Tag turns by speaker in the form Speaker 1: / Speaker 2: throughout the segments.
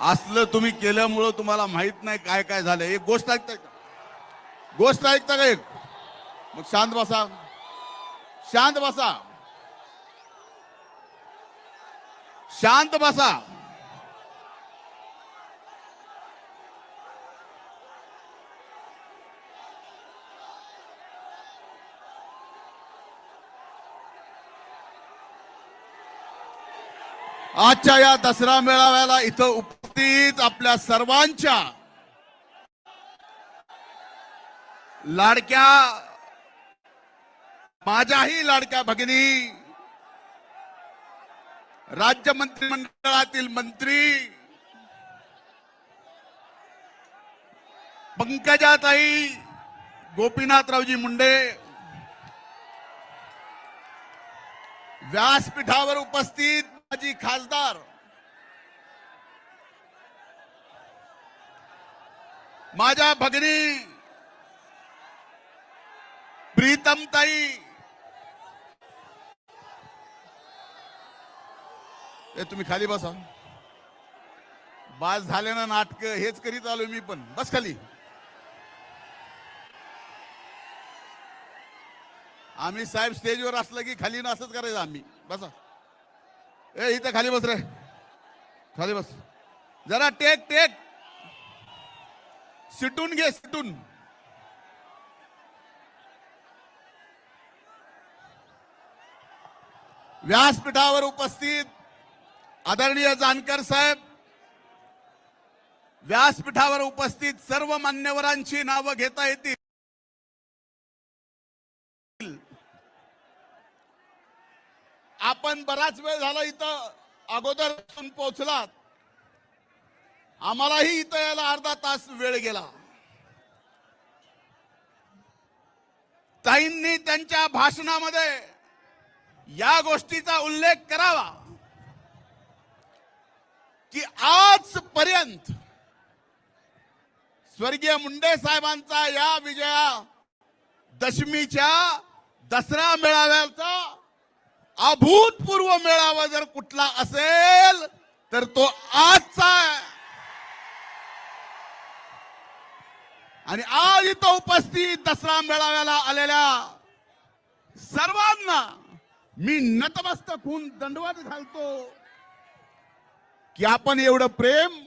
Speaker 1: असलं तुम्ही केल्यामुळं तुम्हाला माहीत नाही काय काय झालं. एक गोष्ट ऐकताय का? गोष्ट ऐकता का एक? मग शांत बसा. शांत बसा. शांत बसा. आजच्या या दसरा मेळाव्याला इथं उपस्थित आपल्या सर्वांच्या लाडक्या माझ्याही लाडक्या भगिनी राज्य मंत्रिमंडळातील मंत्री पंकजाताई गोपीनाथरावजी मुंडे व्यासपीठावर उपस्थित माजी खासदार माझ्या भगिनी प्रीतमताई ए तुम्ही खाली बसा. बास झाले ना नाटक हेच करीत आलो मी पण. बस खाली. आम्ही साहेब स्टेजवर असलं की खाली ना असंच करायचं आम्ही. बसा. ए इथं खाली बस रे. खाली बस. जरा टेक टेक. सिटून घे सिटून. व्यासपीठावर उपस्थित आदरणीय जानकर साहेब व्यासपीठावर उपस्थित सर्व मान्यवरांची नावं घेता येतील. आपण बराच वेळ झाला इथं अगोदर पोहोचलात. आम्हालाही इथं यायला अर्धा तास वेळ गेला. ताईंनी त्यांच्या भाषणामध्ये या गोष्टीचा उल्लेख करावा. की आजपर्यंत स्वर्गीय मुंडे साहेबांचा या विजया दशमीच्या दसरा मेळाव्याचा अभूतपूर्व मेळावा जर कुठला असेल तर तो आजचा आणि आज इथं उपस्थित दसरा मेळाव्याला आलेल्या सर्वांना मी नतमस्तक होऊन दंडवत घालतो की आपण एवढं प्रेम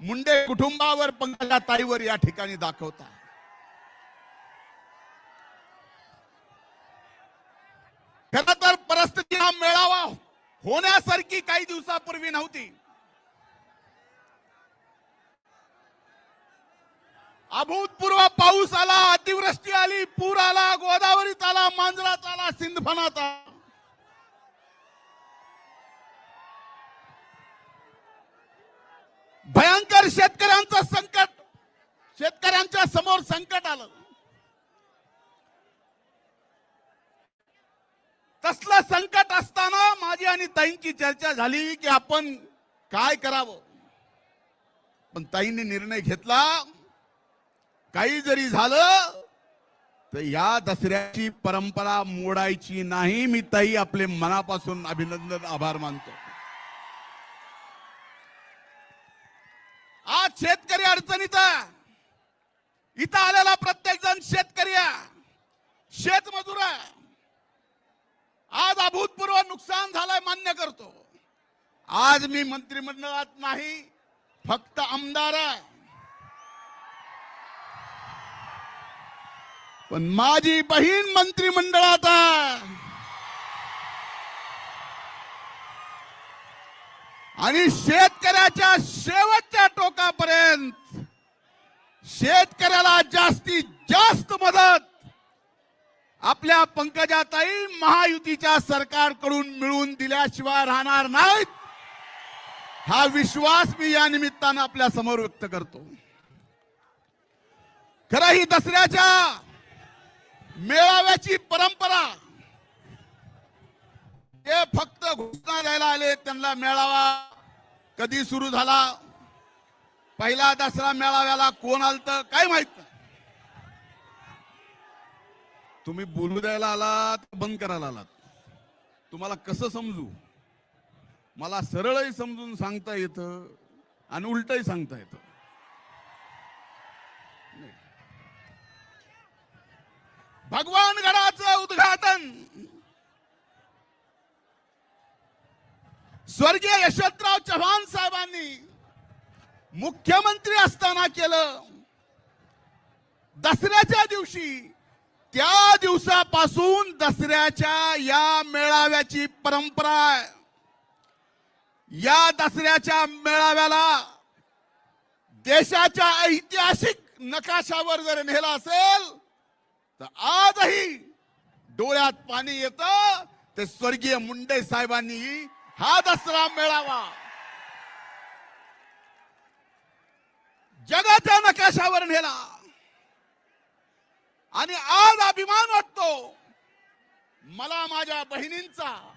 Speaker 1: मुंडे कुटुंबावर पंकजा ताईवर या ठिकाणी दाखवता. खर तर परिस्थिती हा मेळावा होण्यासारखी काही दिवसापूर्वी नव्हती. अभूतपूर्व पाऊस आला अतिवृष्टी आली पूर आला गोदावरीत आला मांजरात आला सिंधफणात आला. भयंकर शेतकऱ्यांचं संकट शेतकऱ्यांच्या समोर संकट आलं. तसलं संकट असताना माझी आणि ताईंची चर्चा झाली की आपण काय करावं? पण ताईंनी निर्णय घेतला. काही जरी झालं तर या दसऱ्याची परंपरा मोडायची नाही. मी ताई आपले मनापासून अभिनंदन आभार मानतो. आज शेतकरी अडचणीत इथं आलेला प्रत्येक जण शेतकरी शेतमजूर आज अभूतपूर्व नुकसान झालंय मान्य करतो. आज मी मंत्रिमंडळात नाही फक्त आमदार आहे. पण माझी बहीण मंत्रिमंडळात आणि शेतकऱ्याच्या शेवटच्या टोकापर्यंत शेतकऱ्याला जास्तीत जास्त मदत आपल्या पंकजाताई महायुतीच्या सरकारकडून मिळवून दिल्याशिवाय राहणार नाहीत. हा विश्वास मी या निमित्तानं आपल्यासमोर व्यक्त करतो. खरं ही दसऱ्याच्या मेळाव्याची परंपरा. ते फक्त घोषणा द्यायला आले त्यांना मेळावा कधी सुरू झाला? पहिला दसरा मेळाव्याला कोण आलत? काय माहीत नाही. तुम्ही बोलू द्यायला आलात बंद करायला आलात. तुम्हाला कसं समजू? मला सरळही समजून सांगता येतं आणि उलटही सांगता येतं. भगवान गडाचं उद्घाटन. स्वर्गीय यशवंतराव चव्हाण साहेबांनी मुख्यमंत्री असताना केलं. दसऱ्याच्या दिवशी त्या दिवसापासून दसऱ्याच्या या मेळाव्याची परंपरा आहे. या दसऱ्याच्या मेळाव्याला देशाच्या ऐतिहासिक नकाशावर जर नेला असेल तर आजही डोळ्यात पाणी येत. ते स्वर्गीय मुंडे साहेबांनी हा दसरा मेळावा. जगाच्या नकाशावर नेला. आणि आज अभिमान वाटतो. मला माझ्या बहिणींचा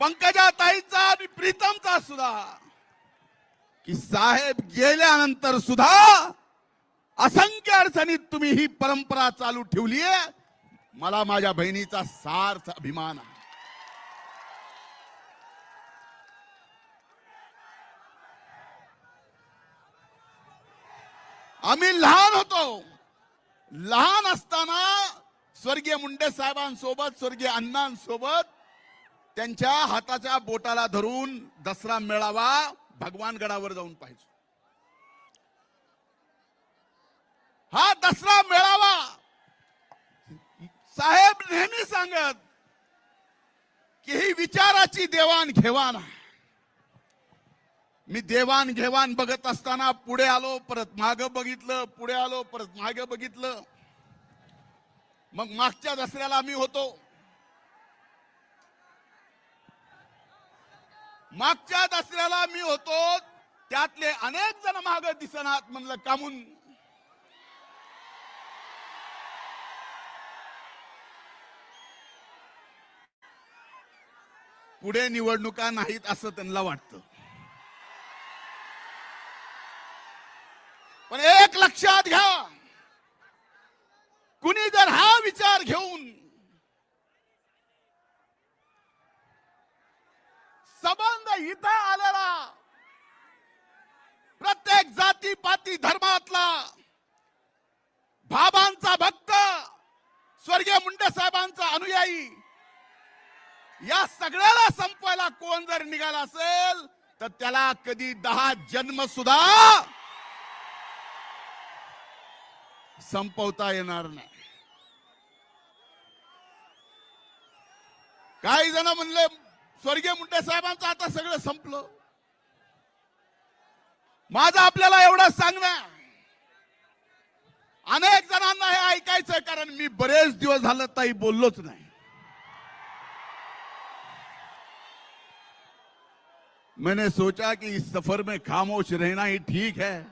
Speaker 1: पंकजा ताईचा आणि प्रीतमचा सुद्धा की साहेब गेल्यानंतर सुद्धा असंख्य अडचणीत तुम्ही ही परंपरा चालू ठेवली आहे. मला माझ्या बहिणीचा सार्थ अभिमान आहे. आम्ही लहान होतो. लहान असताना स्वर्गीय मुंडे साहेबांसोबत स्वर्गीय अण्णांसोबत त्यांच्या हाताच्या बोटाला धरून दसरा मेळावा भगवानगडावर जाऊन पाहिजे हा दसरा मेळावा. साहेब नेहमी सांगत की ही विचाराची देवाण घेवाण मी देवाण घेवाण बघत असताना पुढे आलो परत माग बघितलं पुढे आलो परत माग बघितलं. मग मागच्या दसऱ्याला मी होतो. मागच्या दसऱ्याला मी होतो. त्यातले अनेक जण माग दिसनात म्हणलं कामून पुढे निवडणुका नाहीत असं त्यांना वाटतं. पण एक लक्षात घ्या. कुणी जर हा विचार घेऊन संबंध इथं आलेला प्रत्येक जाती पाती धर्मातला भाबांचा भक्त स्वर्गीय मुंडे साहेबांचा अनुयायी या सगळ्याला संपवायला कोण जर निघाला असेल तर त्याला कधी दहा जन्म सुद्धा संपवता येणार नाही. काही जण म्हणले स्वर्गीय मुंडे साहेबांचं आता सगळं संपलं. माझं आपल्याला एवढं सांगणं. अनेक जणांना हे ऐकायचंय कारण मी बरेच दिवस झालं ताई बोललोच नाही. मैंने सोचा कि इस सफर में खामोश रहना ही ठीक है।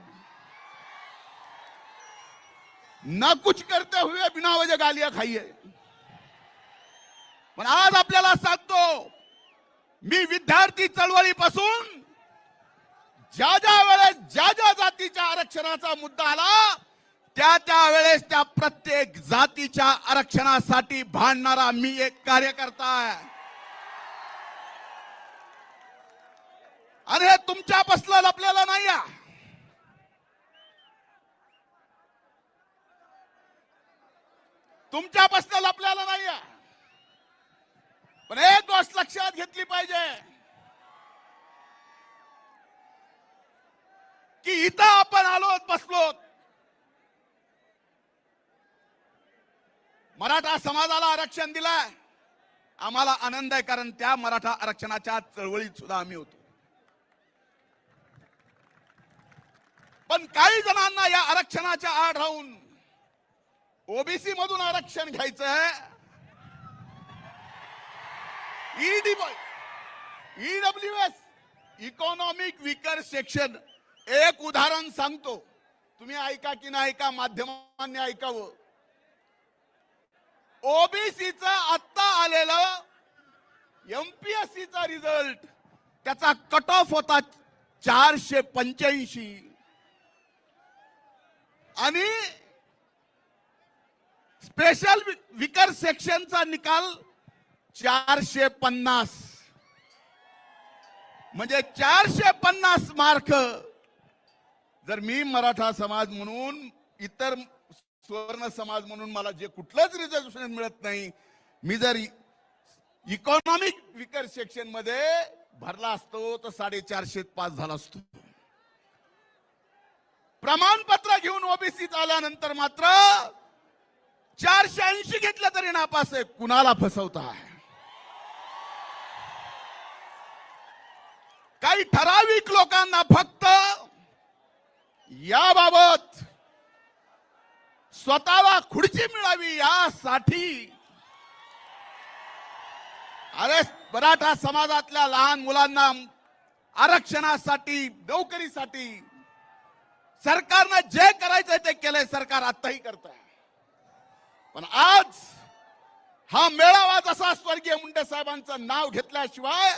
Speaker 1: ना कुछ करते हुए बिना वजह गालियां खाइए। पण आज आपल्याला सांगतो मी विद्यार्थी चळवळीपासून ज्या ज्या वेळेस ज्या ज्या जातीच्या आरक्षणाचा मुद्दा आला त्या त्या वेळेस त्या प्रत्येक जातीच्या आरक्षणासाठी भांडणारा मी एक कार्यकर्ता आहे. अरे तुमच्या पसलं लपलेलं नाही तुमच्या पसलं लपलेलं नाही पण एक गोष्ट लक्षात घेतली पाहिजे. की इथं आपण आलो बसलो. मराठा समाजाला आरक्षण दिलाय. आम्हाला आनंद आहे कारण त्या मराठा आरक्षणाच्या चळवळीत सुद्धा आम्ही होतो. पण काही जणांना या आरक्षणाच्या आड राहून ओबीसी मधून आरक्षण घ्यायचं आहे E W S economic weaker section एक उदाहरण सांगतो. तुम्ही ऐका की नाही ऐका माध्यमांनी ऐकावं. ओबीसीच आत्ता आलेलं एमपीएससीचा रिझल्ट त्याचा कट ऑफ होता चारशे पंच्याऐंशी. आणि स्पेशल विकर सेक्शनचा निकाल चारशे पन्नास. म्हणजे चारशे पन्नास मार्क जर मी मराठा समाज म्हणून इतर सुवर्ण समाज म्हणून मला जे कुठलंच रिझर्वेशन मिळत नाही मी जर इकॉनॉमिक विकर सेक्शनमध्ये भरला असतो तर साडेचारशे पास झाला असतो. प्रमाणपत्र घेऊन ओबीसी आल्यानंतर मात्र चारशे ऐंशी घेतलं तरी नापास आहे. कुणाला फसवताय काही ठराविक लोकांना फक्त याबाबत स्वतःला खुर्ची मिळावी यासाठी अरे मराठा समाजातल्या लहान मुलांना आरक्षणासाठी नोकरीसाठी सरकारनं जे करायचंय ते केलंय सरकार आताही करत पण आज हा मेळावा जसा स्वर्गीय मुंडे साहेबांचं नाव घेतल्याशिवाय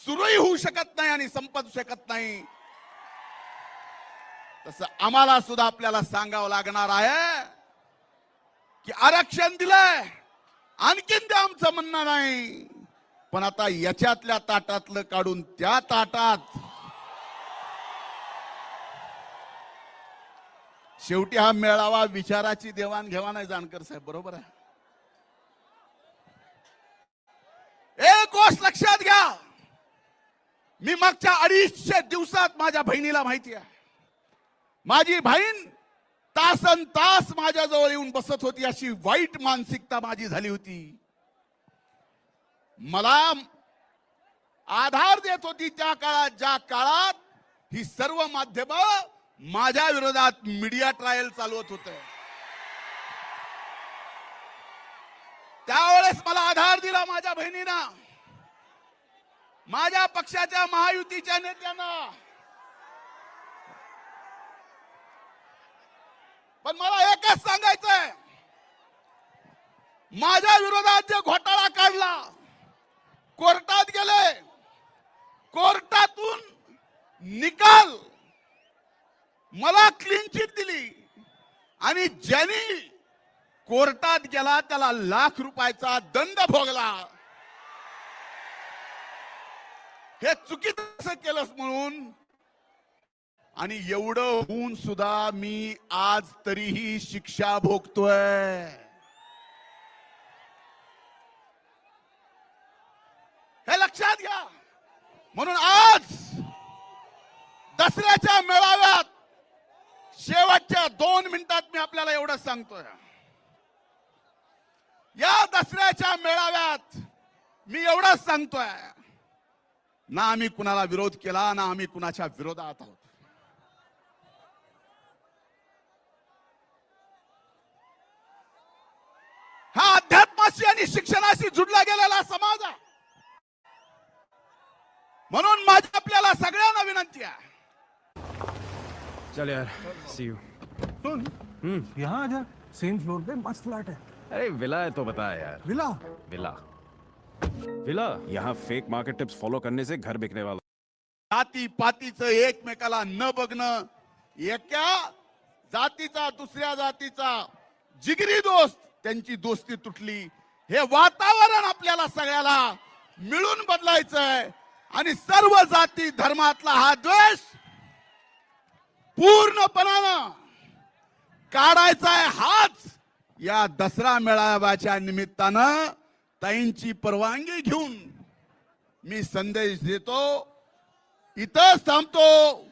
Speaker 1: सुरूही होऊ शकत नाही आणि संपत शकत नाही. तसं आम्हाला सुद्धा आपल्याला सांगावं लागणार आहे की आरक्षण दिलंय. आणखीन ते आमचं म्हणणं नाही. पण आता याच्यातल्या ताटातलं काढून त्या ताटात शेवटी हा मेळावा विचाराची देवाणघेवाण आहे जानकर साहेब बरोबर आहे? एक गोष्ट लक्षात घ्या. मी मागच्या अडीचशे दिवसात माझ्या बहिणीला माहिती आहे. माझी बहीण तासन तास माझ्याजवळ येऊन बसत होती अशी वाईट मानसिकता माझी झाली होती. मला आधार देत होती त्या काळात ज्या काळात ही सर्व माध्यम माझ्या विरोधात मीडिया ट्रायल चालवत होत. त्यावेळेस मला आधार दिला माझ्या बहिणीना. माझ्या पक्षाच्या महायुतीच्या नेत्यांना. पण मला एकच सांगायचंय. माझ्या विरोधात जे घोटाळा काढला कोर्टात गेले कोर्टातून निकाल मला क्लीन चिट दिली. आणि ज्यांनी कोर्टात गेला त्याला लाख रुपयाचा दंड भोगला. हे चुकीचं केलंस म्हणून. आणि एवढं होऊन सुद्धा मी आज तरीही शिक्षा भोगतोय. हे लक्षात घ्या. म्हणून आज दसऱ्याच्या मेळाव्यात शेवटच्या दोन मिनिटात मी आपल्याला एवढं सांगतोय. या दसऱ्याच्या मेळाव्यात मी एवढंच सांगतोय. ना आम्ही कुणाला विरोध केला ना आम्ही कुणाच्या विरोधात आहोत. हा अध्यात्माशी आणि शिक्षणाशी जुडला गेलेला समाज आहे. म्हणून माझी आपल्याला सगळ्यांना विनंती आहे.
Speaker 2: चल यार सी यू
Speaker 3: यहाँ आ जा सेम फ्लोर पे मस्त फ्लैट है।
Speaker 2: अरे विला है तो बता यार।
Speaker 3: विला
Speaker 2: विला विला यहाँ फेक मार्केट टिप्स फॉलो करने से घर बिकने वाला।
Speaker 1: जाती पातीचं एकमेकाला न बघणं एका जातीचा दुसऱ्या जातीचा जिगरी दोस्त त्यांची दोस्ती तुटली. हे वातावरण आपल्याला सगळ्याला मिळून बदलायचंय. आणि सर्व जाती धर्मातला हा द्वेष पूर्णपणानं काढायचा आहे हाच या दसरा मेळाव्याच्या निमित्तानं ताईंची परवानगी घेऊन मी संदेश देतो. इथंच थांबतो.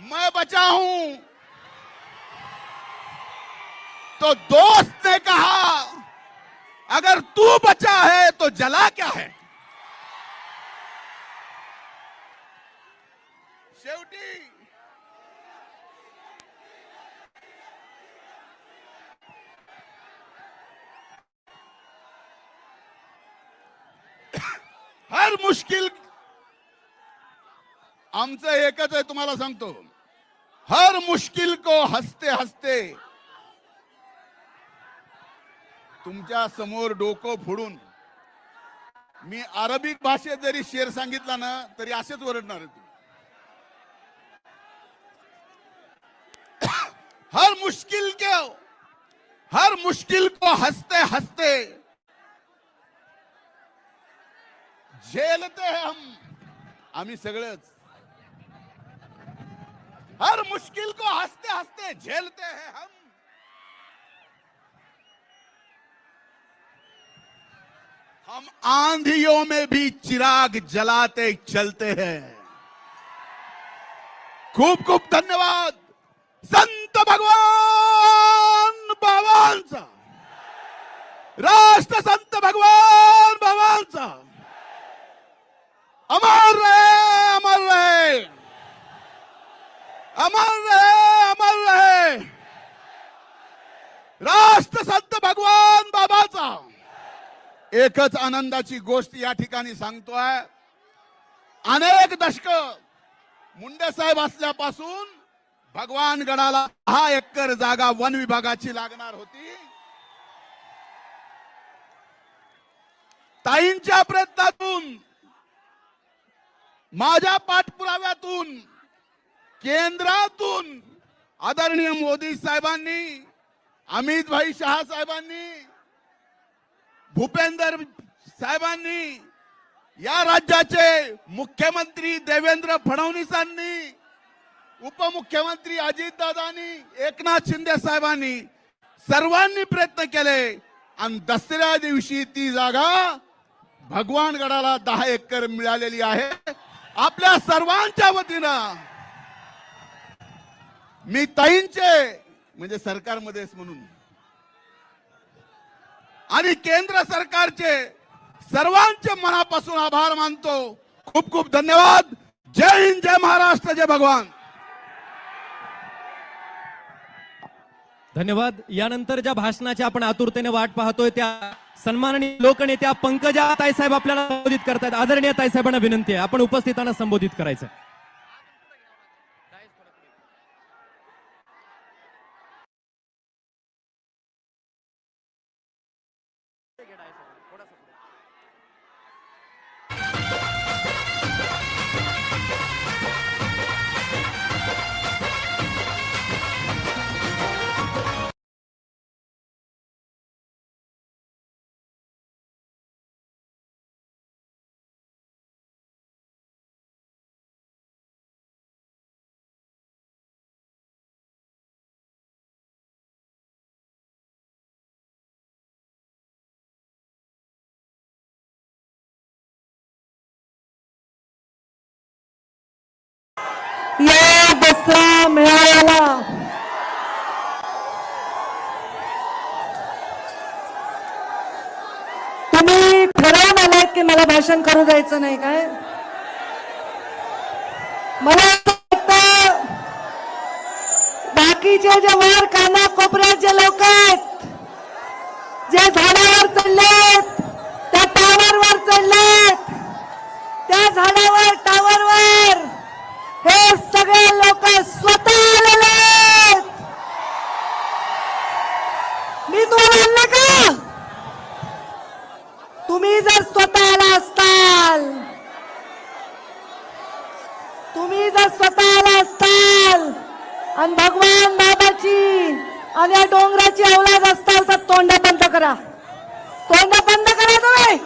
Speaker 1: मैं बचा हूँ। तो दोस्त ने कहा, अगर तू बचा है तो जला क्या है? शेवटी, हर मुश्किल, आमचं एकच आहे, तुम्हाला सांगतो. हर मुश्किल को हसते हसते तुमच्यासमोर डोकं फोडून मी अरबिक भाषेत जरी शेर सांगितला ना तरी असेच ओरडणार आहे तुम्ही हर मुश्किल के हर मुश्किल को हंसते हंसते झेलते हम आम्ही सगळेच. हर मुश्किल को हँसते हँसते झेलते हैं हम। हम आंधियों में भी चिराग जलाते चलते हैं। खूब खूब धन्यवाद। संत भगवान बाबांचा राष्ट्र संत भगवान भगवान सा। अमर रहे अमर रहे। अमर रहे अमर रहे। राष्ट्र संत भगवान बाबाचा। एकच आनंदाची गोष्ट या ठिकाणी सांगतोय. अनेक दशक मुंडे साहेब असल्यापासून भगवान गडाला हा एकर जागा वन विभागाची लागणार होती. ताईंच्या प्रयत्नातून माझ्या पाठपुराव्यातून केंद्रातून आदरणीय मोदी साहेबांनी अमित भाई शहा साहेबांनी भूपेंद्र साहेबांनी या राज्याचे मुख्यमंत्री देवेंद्र फडणवीसांनी उपमुख्यमंत्री अजितदादांनी एकनाथ शिंदे साहेबांनी सर्वांनी प्रयत्न केले. आणि दसऱ्या दिवशी ती जागा भगवानगडाला दहा एकर मिळालेली आहे. आपल्या सर्वांच्या वतीनं मी ताईंचे म्हणजे सरकारमध्येच म्हणून. आणि केंद्र सरकारचे सर्वांचे मनापासून आभार मानतो. खूप खूप धन्यवाद. जय हिंद जय महाराष्ट्र जय भगवान.
Speaker 4: धन्यवाद. यानंतर ज्या भाषणाची आपण आतुरतेने वाट पाहतोय त्या सन्माननीय लोकनेत्या पंकजा ताईसाहेब आपल्याला संबोधित करतायत. आदरणीय ताईसाहेबांना विनंती आहे. आपण उपस्थितांना संबोधित करायचं
Speaker 5: या दसरा मेळाव्याला तुम्ही ठरवून आलात की? मला भाषण करू द्यायचं नाही काय मला बाकीचे जे वर काना कोपऱ्यात जे लोक आहेत जे झाडावर चढलेत त्या टावरवर चढलेत त्या झाडावर टावरवर. हे सगळे लोक स्वतः आलेले आहेत. मी तुम्हाला का तुम्ही जर स्वतः आला असताल तुम्ही जर स्वतः आला असताल आणि भगवान बाबाची आणि या डोंगराची अवलाद असताल तर तोंड बंद करा तोंड बंद करा तुम्ही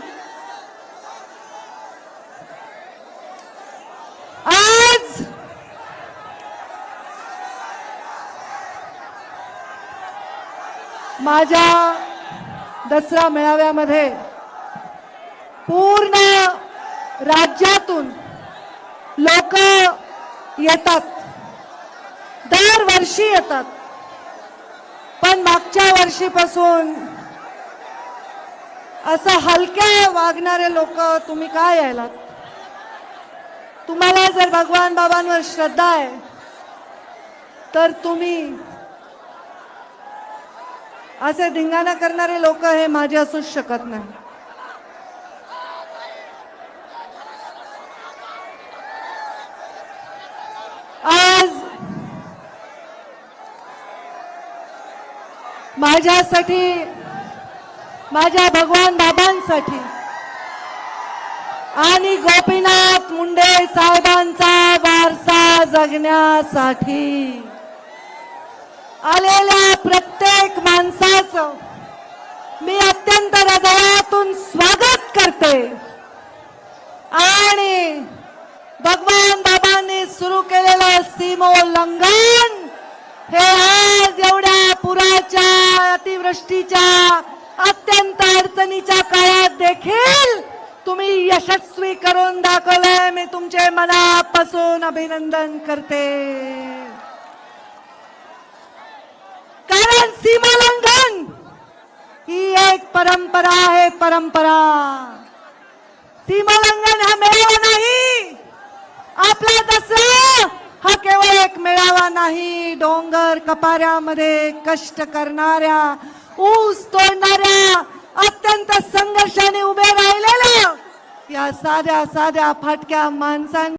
Speaker 5: आज माझ्या दसरा मेळाव्यामध्ये पूर्ण राज्यातून लोक येतात. दरवर्षी येतात. पण मागच्या वर्षीपासून असं हलक्या वागणारे लोक तुम्ही काय यायलात? तुम्हाला जर भगवान बाबांवर श्रद्धा आहे तर तुम्ही असे धिंगाणा करणारे लोक हे माझे असूच शकत नाही. आज माझ्यासाठी माझ्या भगवान बाबांसाठी आणि गोपीनाथ मुंडे साहेबांचा वारसा जगण्यासाठी आलेल्या प्रत्येक माणसाचं मी अत्यंत हृदयातून स्वागत करते. आणि भगवान बाबांनी सुरू केलेलं सीमोल्लंघन हे आज एवढ्या पुराच्या अतिवृष्टीच्या अत्यंत अडचणीच्या काळात देखील तुम्ही यशस्वी करून दाखवलंय. मी तुमचे मनापासून अभिनंदन करते कारण सीमालंघन ही एक परंपरा आहे परंपरा. सीमालंघन हा मेळावा नाही. आपला दसरा हा केवळ एक मेळावा नाही. डोंगर कपाऱ्यामध्ये कष्ट करणाऱ्या ऊस तोडणाऱ्या अत्यंत संघर्षाने उभे राहिलेल्या या साध्या साध्या फाटक्या माणसांनी